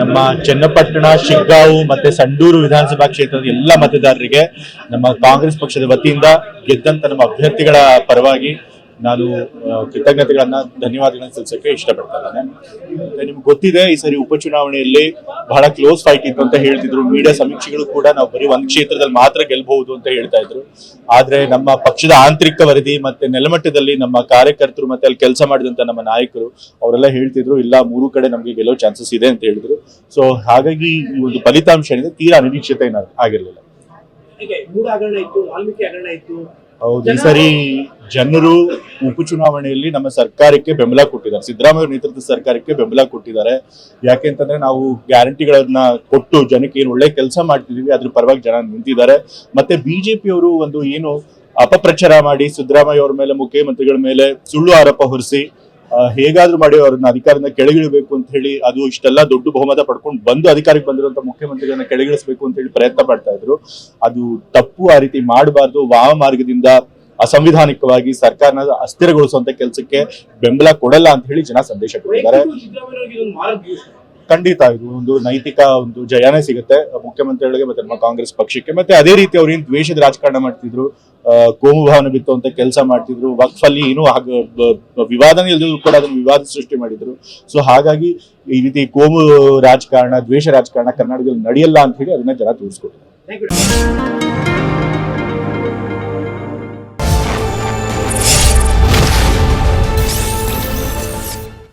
ನಮ್ಮ ಚನ್ನಪಟ್ಟಣ, ಶಿಗ್ಗಾವು ಮತ್ತೆ ಸಂಡೂರು ವಿಧಾನಸಭಾ ಕ್ಷೇತ್ರದ ಎಲ್ಲ ಮತದಾರರಿಗೆ ನಮ್ಮ ಕಾಂಗ್ರೆಸ್ ಪಕ್ಷದ ವತಿಯಿಂದ ಗೆದ್ದಂತ ನಮ್ಮ ಅಭ್ಯರ್ಥಿಗಳ ಪರವಾಗಿ ನಾನು ಕೃತಜ್ಞತೆಗಳನ್ನ, ಧನ್ಯವಾದಗಳನ್ನ ಸಲ್ಲಿಸಕ್ಕೆ ಇಷ್ಟಪಡ್ತಾ ನಿಮ್ಗೆ ಗೊತ್ತಿದೆ, ಈ ಸರಿ ಉಪಚುನಾವಣೆಯಲ್ಲಿ ಬಹಳ ಕ್ಲೋಸ್ ಫೈಟ್ ಇತ್ತು ಅಂತ ಹೇಳ್ತಿದ್ರು. ಮೀಡಿಯಾ ಸಮೀಕ್ಷೆಗಳು ಕೂಡ ನಾವು ಬರೀ ಒಂದು ಕ್ಷೇತ್ರದಲ್ಲಿ ಮಾತ್ರ ಗೆಲ್ಬಹುದು ಅಂತ ಹೇಳ್ತಾ ಇದ್ರು. ಆದ್ರೆ ನಮ್ಮ ಪಕ್ಷದ ಆಂತರಿಕ ವರದಿ ಮತ್ತೆ ನೆಲಮಟ್ಟದಲ್ಲಿ ನಮ್ಮ ಕಾರ್ಯಕರ್ತರು ಮತ್ತೆ ಅಲ್ಲಿ ಕೆಲಸ ಮಾಡಿದಂತ ನಮ್ಮ ನಾಯಕರು, ಅವರೆಲ್ಲ ಹೇಳ್ತಿದ್ರು, ಇಲ್ಲ, ಮೂರು ಕಡೆ ನಮಗೆ ಗೆಲ್ಲೋ ಚಾನ್ಸಸ್ ಇದೆ ಅಂತ ಹೇಳಿದ್ರು. ಸೊ ಹಾಗಾಗಿ ಈ ಒಂದು ಫಲಿತಾಂಶ ಏನಿದೆ, ತೀರಾ ಅನಿರೀಕ್ಷಿತ ಏನಾದ್ರು ಆಗಿರ್ಲಿಲ್ಲ. ಹೌದು ಈ ಸರಿ ಜನರು ಉಪಚುನಾವಣೆಯಲ್ಲಿ ನಮ್ಮ ಸರ್ಕಾರಕ್ಕೆ ಬೆಂಬಲ ಕೊಟ್ಟಿದ್ದಾರೆ. ಸಿದ್ದರಾಮಯ್ಯ ನೇತೃತ್ವದ ಸರ್ಕಾರಕ್ಕೆ ಬೆಂಬಲ ಕೊಟ್ಟಿದ್ದಾರೆ. ಯಾಕೆಂತಂದ್ರೆ ನಾವು ಗ್ಯಾರಂಟಿಗಳನ್ನ ಕೊಟ್ಟು ಜನಕ್ಕೆ ಏನು ಒಳ್ಳೆ ಕೆಲಸ ಮಾಡ್ತಿದೀವಿ ಅದ್ರ ಪರವಾಗಿ ಜನ ನಿಂತಿದ್ದಾರೆ. ಮತ್ತೆ ಬಿಜೆಪಿ ಅವರು ಒಂದು ಏನು ಅಪಪ್ರಚಾರ ಮಾಡಿ ಸಿದ್ದರಾಮಯ್ಯ ಅವರ ಮೇಲೆ ಮುಖ್ಯಮಂತ್ರಿಗಳ ಮೇಲೆ ಸುಳ್ಳು ಆರೋಪ ಹೊರಿಸಿ ಹೇಗಾದ್ರೂ ಮಾಡಿ ಅವ್ರನ್ನ ಅಧಿಕಾರದಿಂದ ಕೆಳಗಿಳಬೇಕು ಅಂತ ಹೇಳಿ ಅದು ಇಷ್ಟೆಲ್ಲ ದೊಡ್ಡ ಬಹುಮತ ಪಡ್ಕೊಂಡು ಬಂದು ಅಧಿಕಾರಕ್ಕೆ ಬಂದಿರುವಂತ ಮುಖ್ಯಮಂತ್ರಿಗಳನ್ನ ಕೆಳಗಿಳಿಸಬೇಕು ಅಂತ ಹೇಳಿ ಪ್ರಯತ್ನ ಪಡ್ತಾ ಇದ್ರು. ಅದು ತಪ್ಪು ಆ ರೀತಿ ಮಾಡಬಾರ್ದು. ವಾಮ ಮಾರ್ಗದಿಂದ ಅಸಂವಿಧಾನಿಕವಾಗಿ ಸರ್ಕಾರನ ಅಸ್ಥಿರಗೊಳಿಸುವಂತ ಕೆಲಸಕ್ಕೆ ಬೆಂಬಲ ಕೊಡಲ್ಲ ಅಂತ ಹೇಳಿ ಜನ ಸಂದೇಶ ಕೊಟ್ಟಿದ್ದಾರೆ. ಖಂಡಿತ ಇದು ಒಂದು ನೈತಿಕ ಒಂದು ಜಯನೇ ಸಿಗುತ್ತೆ. ಮುಖ್ಯಮಂತ್ರಿಗಳಿಗೆ ಮತ್ತೆ ನಮ್ಮ ಕಾಂಗ್ರೆಸ್ ಪಕ್ಷಕ್ಕೆ. ಮತ್ತೆ ಅದೇ ರೀತಿ ಅವ್ರು ಏನ್ ದ್ವೇಷದ ರಾಜಕಾರಣ ಮಾಡ್ತಿದ್ರು ಕೋಮು ಭಾವನೆ ಬಿತ್ತುವಂತ ಕೆಲಸ ಮಾಡ್ತಿದ್ರು ವಕ್ಫ್ ಅಲ್ಲಿ ಏನು ವಿವಾದನೇ ಇಲ್ದಿದ್ರು ಕೂಡ ಅದನ್ನು ವಿವಾದ ಸೃಷ್ಟಿ ಮಾಡಿದ್ರು. ಸೊ ಹಾಗಾಗಿ ಈ ರೀತಿ ಕೋಮು ರಾಜಕಾರಣ, ದ್ವೇಷ ರಾಜಕಾರಣ ಕರ್ನಾಟಕದಲ್ಲಿ ನಡೆಯಲ್ಲ ಅಂತ ಹೇಳಿ ಅದನ್ನ ಜನ ತೋರಿಸ್ಕೊಟ್ಟಿದ್ದಾರೆ.